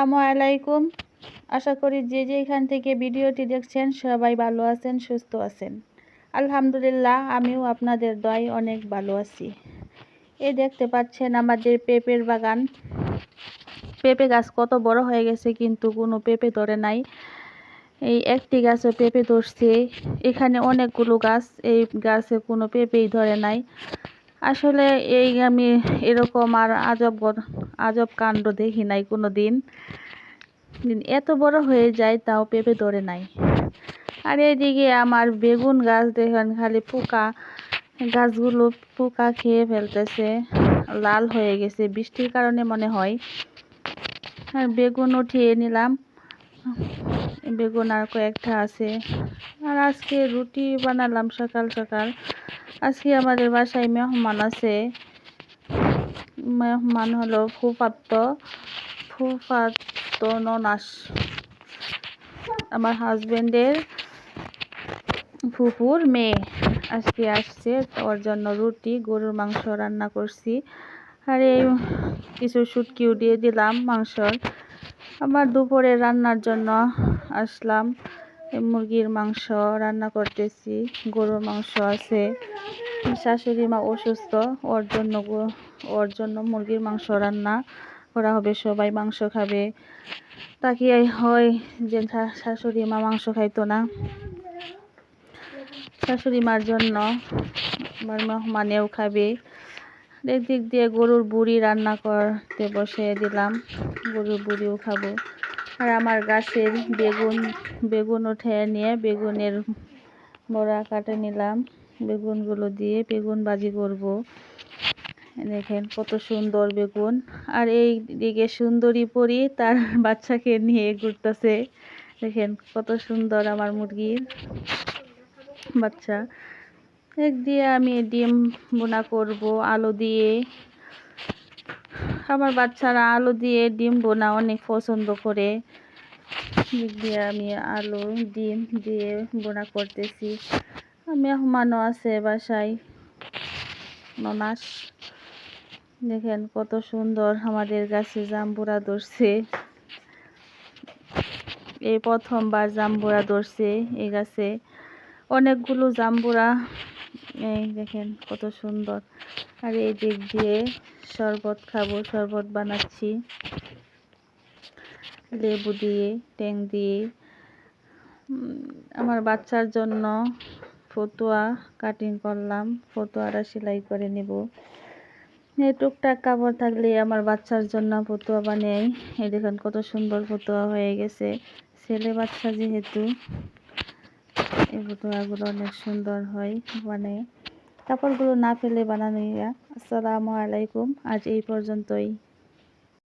আসসালামু আলাইকুম। আশা করি যে যেখান থেকে ভিডিওটি দেখছেন সবাই ভালো আছেন, সুস্থ আছেন। আলহামদুলিল্লাহ, আমিও আপনাদের দয় অনেক ভালো আছি। এই দেখতে পাচ্ছেন আমাদের পেঁপের বাগান। পেঁপে গাছ কত বড় হয়ে গেছে, কিন্তু কোনো পেঁপে ধরে নাই। এই একটি গাছে পেঁপে ধরছে। এখানে অনেকগুলো গাছ, এই গাছে কোনো পেঁপেই ধরে নাই। আসলে এই আমি এরকম আর আজব আজব কাণ্ড দেখি নাই কোনো দিন এত বড় হয়ে যায় তাও পেঁপে ধরে নাই। আর এদিকে আমার বেগুন গাছ দেখেন, খালি পোকা, গাছগুলো পোকা খেয়ে ফেলতেছে, লাল হয়ে গেছে, বৃষ্টির কারণে মনে হয়। আর বেগুন উঠিয়ে নিলাম। বেগুন আর কয়েকটা আছে। আর আজকে রুটি বানালাম সকাল সকাল। আজকে আমাদের বাসায় মেহমান আছে। মেহমান হলো ফুফাত্ত। ফুফাত্ত ননাস। আমার হাজবেন্ডের ফুফুর মেয়ে। আজকে আসছে, ওর জন্য রুটি, গরুর মাংস রান্না করছি। আর এই কিছু সুটকিও দিয়ে দিলাম মাংসর। আমার দুপুরে রান্নার জন্য আসলাম। মুরগির মাংস রান্না করতেছি, গরুর মাংস আছে। শাশুড়ি মা অসুস্থ, ওর জন্য ওর জন্য মুরগির মাংস রান্না করা হবে, সবাই মাংস খাবে। তাকে হয় যে শাশুড়ি মা মাংস খাইতো না। শাশুড়ি মার জন্য আমার মেহমানেও খাবে। দিক দিয়ে গরুর বুড়ি রান্না করতে বসিয়ে দিলাম। গরুর বুড়িও খাব। আর আমার গাছের বেগুন বেগুন উঠে নিয়ে বেগুনের বড়া কাটে নিলাম। বেগুনগুলো দিয়ে বেগুন বাজি করব। দেখেন কত সুন্দর বেগুন। আর এই দিকে সুন্দরী পরি তার বাচ্চাকে নিয়ে ঘুরতেছে। দেখেন কত সুন্দর আমার মুরগির বাচ্চা। এক দিয়ে আমি ডিম বোনা করব, আলু দিয়ে। আমার বাচ্চারা আলু দিয়ে ডিম বোনা অনেক পছন্দ করে। দিয়ে আমি আলু, ডিম দিয়ে বোনা করতেছি। আমি মেহমানও আছে বাসায়। ননাস, দেখেন কত সুন্দর আমাদের গাছে জাম্বুরা ধরছে। এই প্রথমবার জাম্বুরা ধরছে এই গাছে। অনেকগুলো জাম্বুরা এই দেখেন কত সুন্দর। আর এই দিক দিয়ে শরবত খাব, শরবত বানাচ্ছি। লেবু দিয়ে, ট্যাং দিয়ে। আমার বাচ্চার জন্য ফতুয়া কাটিং করলাম, ফতুয়াটা সেলাই করে নেব। টুকটাক কাপড় থাকলে আমার বাচ্চার জন্য ফতুয়া বানাই এই দেখেন কত সুন্দর ফতুয়া হয়ে গেছে। ছেলে বাচ্চা যেহেতু এই ফতুয়াগুলো অনেক সুন্দর হয় মানে কাপড়গুলো না ফেলে বানানো আসসালামু আলাইকুম, আজ এই পর্যন্তই।